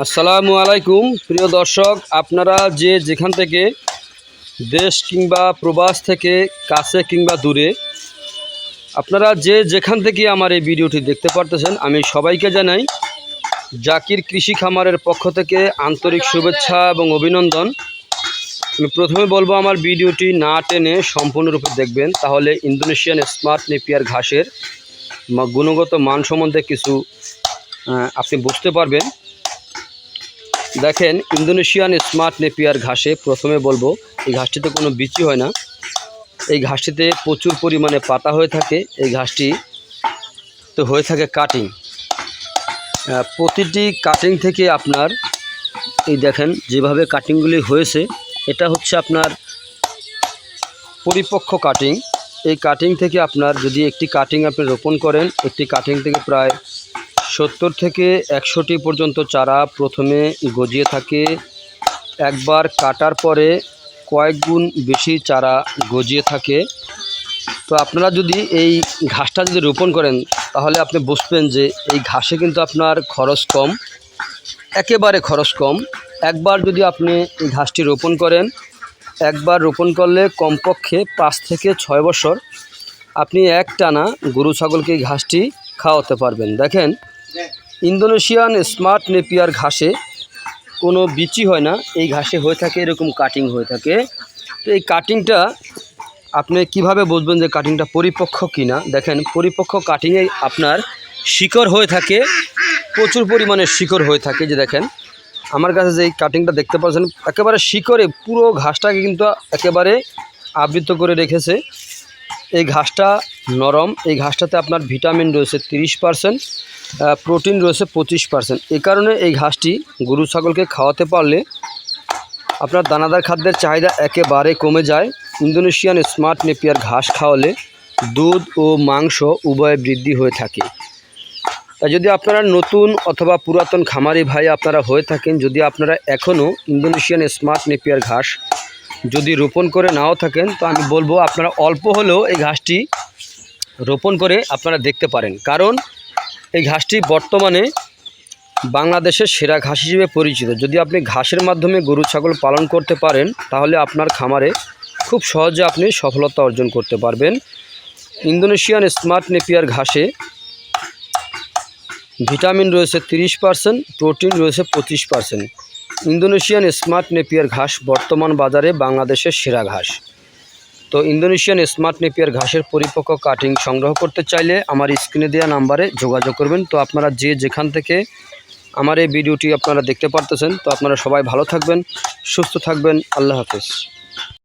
আসসালামু আলাইকুম, প্রিয় দর্শক, আপনারা যে যেখান থেকে দেশ কিংবা প্রবাস থেকে কাছে কিংবা দূরে, আপনারা যে যেখান থেকে আমার এই ভিডিওটি দেখতে পারতেছেন, আমি সবাইকে জানাই জাকির কৃষি খামারের পক্ষ থেকে আন্তরিক শুভেচ্ছা এবং অভিনন্দন। আমি প্রথমে বলব, আমার ভিডিওটি না টেনে সম্পূর্ণরূপে দেখবেন, তাহলে ইন্দোনেশিয়ান স্মার্ট নেপিয়ার ঘাসের গুণগত মান সম্বন্ধে কিছু আপনি বুঝতে পারবেন। দেখেন, ইন্দোনেশিয়ান স্মার্ট নেপিয়ার ঘাসে প্রথমে বলব, এই ঘাসটিতে কোনো বিচি হয় না। এই ঘাসটিতে প্রচুর পরিমাণে পাতা হয়ে থাকে। এই ঘাসটি তো হয়ে থাকে কাটিং প্রতিটি কাটিং থেকে আপনার, এই দেখেন যেভাবে কাটিংগুলি হয়েছে, এটা হচ্ছে আপনার পরিপক্ক কাটিং এই কাটিং থেকে আপনার যদি একটি কাটিং আপনি রোপণ করেন, একটি কাটিং থেকে প্রায় সত্তর থেকে একশোটি পর্যন্ত চারা প্রথমে গজিয়ে থাকে। একবার কাটার পরে কয়েক গুণ বেশি চারা গজিয়ে থাকে। তো আপনারা যদি এই ঘাসটা যদি রোপণ করেন, তাহলে আপনি বুঝবেন যে এই ঘাসে কিন্তু আপনার খরচ কম, একেবারে খরচ কম। একবার যদি আপনি এই ঘাসটি রোপণ করেন, একবার রোপণ করলে কমপক্ষে পাঁচ থেকে ছয় বছর আপনি এক টানা গরু, ছাগলকে এই ঘাসটি খাওয়াতে পারবেন। দেখেন ইন্দোনেশিয়ান স্মার্ট নেপিয়ার ঘাসে কোনো বিচি হয় না। এই ঘাসে হয়ে থাকে এরকম কাটিং হয়ে থাকে। তো এই কাটিংটা আপনি কীভাবে বুঝবেন যে কাটিংটা পরিপক্ক কিনা? দেখেন, পরিপক্ক কাটিংয়ে আপনার শিকড় হয়ে থাকে, প্রচুর পরিমাণে শিকড় হয়ে থাকে। যে দেখেন, আমার কাছে যে কাটিংটা দেখতে পাচ্ছেন, একেবারে শিকড়ে পুরো ঘাসটাকে কিন্তু একেবারে আবৃত করে রেখেছে। এই ঘাসটা নরম, এই ঘাসটাতে আপনার ভিটামিন রয়েছে তিরিশ পারসেন্ট প্রোটিন রয়েছে পঁচিশ পারসেন্ট এই কারণে এই ঘাসটি গরু ছাগলকে খাওয়াতে পারলে আপনার দানাদার খাদ্যের চাহিদা একেবারে কমে যায়। ইন্দোনেশিয়ান স্মার্ট নেপিয়ার ঘাস খাওয়ালে দুধ ও মাংস উভয় বৃদ্ধি হয়ে থাকে। যদি আপনারা নতুন অথবা পুরাতন খামারি ভাই আপনারা হয়ে থাকেন, যদি আপনারা এখনও ইন্দোনেশিয়ান স্মার্ট নেপিয়ার ঘাস যদি রোপণ করে নাও থাকেন, তো আমি বলব আপনারা অল্প হলেও এই ঘাসটি রোপণ করে আপনারা দেখতে পারেন। কারণ এই ঘাসটি বর্তমানে বাংলাদেশের সেরা ঘাস হিসেবে পরিচিত। যদি আপনি ঘাসের মাধ্যমে গরু, ছাগল পালন করতে পারেন, তাহলে আপনার খামারে খুব সহজে আপনি সফলতা অর্জন করতে পারবেন। ইন্দোনেশিয়ান স্মার্ট নেপিয়ার ঘাসে ভিটামিন রয়েছে তিরিশ পার্সেন্ট, প্রোটিন রয়েছে পঁচিশ পার্সেন্ট। ইন্দোনেশিয়ান স্মার্ট নেপিয়ার ঘাস বর্তমান বাজারে বাংলাদেশের সেরা ঘাস। তো ইন্দোনেশিয়ান স্মার্ট নেপিয়ার ঘাসের পরিপক্ক কাটিং সংগ্রহ করতে চাইলে আমার স্ক্রিনে দেওয়া নাম্বারে যোগাযোগ করবেন। তো আপনারা যে যেখান থেকে আমার এই ভিডিওটি আপনারা দেখতে পারতেছেন, তো আপনারা সবাই ভালো থাকবেন, সুস্থ থাকবেন। আল্লাহ হাফেজ।